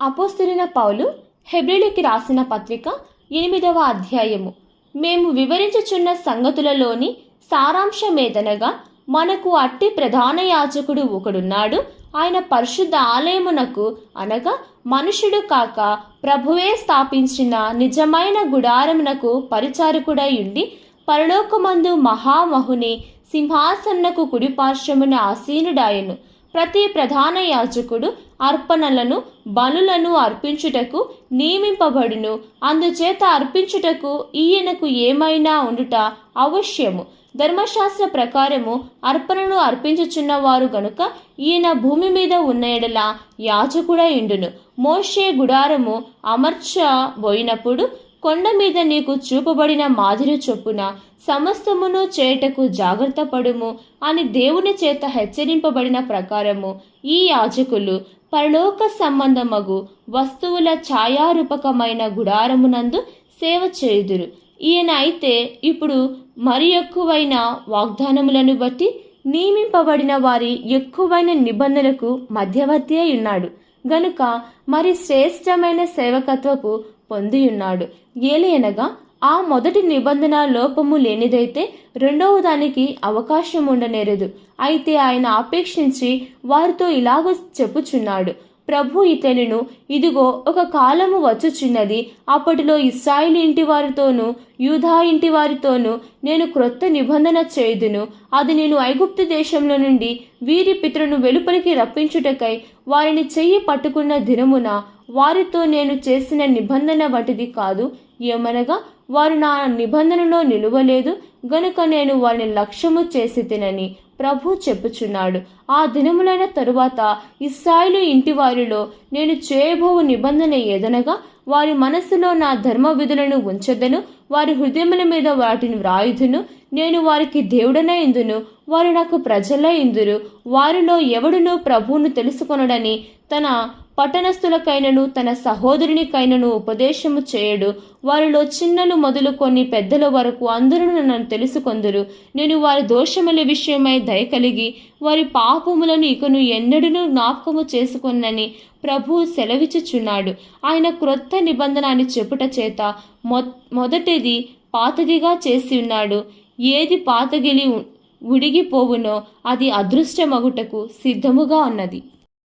అపోస్తులైన పౌలు హెబ్రిలికి రాసిన పత్రిక ఎనిమిదవ అధ్యాయము. మేము వివరించుచున్న సంగతులలోని సారాంశమేదనగా మనకు అట్టి ప్రధాన యాజకుడు ఒకడున్నాడు ఆయన పరిశుద్ధ ఆలయమునకు అనగా మనుషుడు కాక ప్రభువే స్థాపించిన నిజమైన గుడారమునకు పరిచారకుడై ఉండి పరలోకమందు మహామహుని సింహాసనకు కుడిపార్శ్వమున ఆసీనుడాయను. ప్రతి ప్రధాన యాజకుడు అర్పణలను బలులను అర్పించుటకు నియమింపబడును. అందుచేత అర్పించుటకు ఈయనకు ఏమైనా ఉండుట అవశ్యము. ధర్మశాస్త్ర ప్రకారము అర్పణను అర్పించుచున్నవారు గనుక ఈయన భూమి మీద ఉన్న ఎడల యాజకుడై ఇండును మోషే గుడారము అమర్చబోయినప్పుడు కొండ మీద నీకు చూపబడిన మాదిరి చొప్పున సమస్తమును చేయుటకు జాగ్రత్త పడుము అని దేవుని చేత హెచ్చరింపబడిన ప్రకారము ఈ యాజకులు పరలోక సంబంధమగు వస్తువుల ఛాయారూపకమైన గుడారమునందు సేవ చేయుదురు. ఈయన అయితే ఇప్పుడు మరి ఎక్కువైన వాగ్దానములను బట్టి నియమింపబడిన వారి ఎక్కువైన నిబంధనలకు మధ్యవర్తి అయి ఉన్నాడు. గనుక మరి శ్రేష్టమైన సేవకత్వపు పొందియున్నాడు. ఏలియనగా ఆ మొదటి నిబంధన లోపము లేనిదైతే రెండవ దానికి అవకాశం ఉండనేరదు అయితే ఆయన ఆపేక్షించి వారితో ఇలాగ చెప్పుచున్నాడు. ప్రభు ఇతనును ఇదిగో ఒక కాలము వచ్చుచున్నది. అప్పటిలో ఇస్రాయిల్ ఇంటి వారితోనూ యూధా ఇంటి వారితోనూ నేను క్రొత్త నిబంధన చేయుదును. అది నేను ఐగుప్తు దేశంలో నుండి వీరి పితృను వెలుపలికి రప్పించుటకై వారిని చెయ్యి పట్టుకున్న దినమున వారితో నేను చేసిన నిబంధన వంటిది కాదు. ఏమనగా వారు నా నిబంధనలో నిలువలేదు. గనుక నేను వారిని లక్ష్యము చేసి తినని. ప్రభు చెప్పుచున్నాడు. ఆ దినములైన తరువాత ఇస్రాయిలు ఇంటి వారిలో నేను చేయబోవు నిబంధన ఏదనగా వారి మనస్సులో నా ధర్మ విధులను ఉంచదను వారి హృదయముల మీద వాటిని వ్రాయుదును నేను వారికి దేవుడన ఇందును వారు నాకు ప్రజల ఇందురు వారిలో ఎవడునూ ప్రభువును తెలుసుకొనడని తన పట్టణస్థులకైనను తన సహోదరునికైనను ఉపదేశము చేయడు వారిలో చిన్నలు మొదలుకొని పెద్దల వరకు అందరూ నన్ను తెలుసుకొందురు నేను వారి దోషముల విషయమై దయ కలిగి వారి పాపములను ఇకను ఎన్నడూ జ్ఞాపకము చేసుకున్నని ప్రభు సెలవిచ్చుచున్నాడు. ఆయన క్రొత్త నిబంధన అని చెప్పుట చేత మొ మొదటిది పాతదిగా చేసి ఉన్నాడు. ఏది పాతగిలి ఉడిగిపోవునో అది అదృష్టమగుటకు సిద్ధముగా ఉన్నది.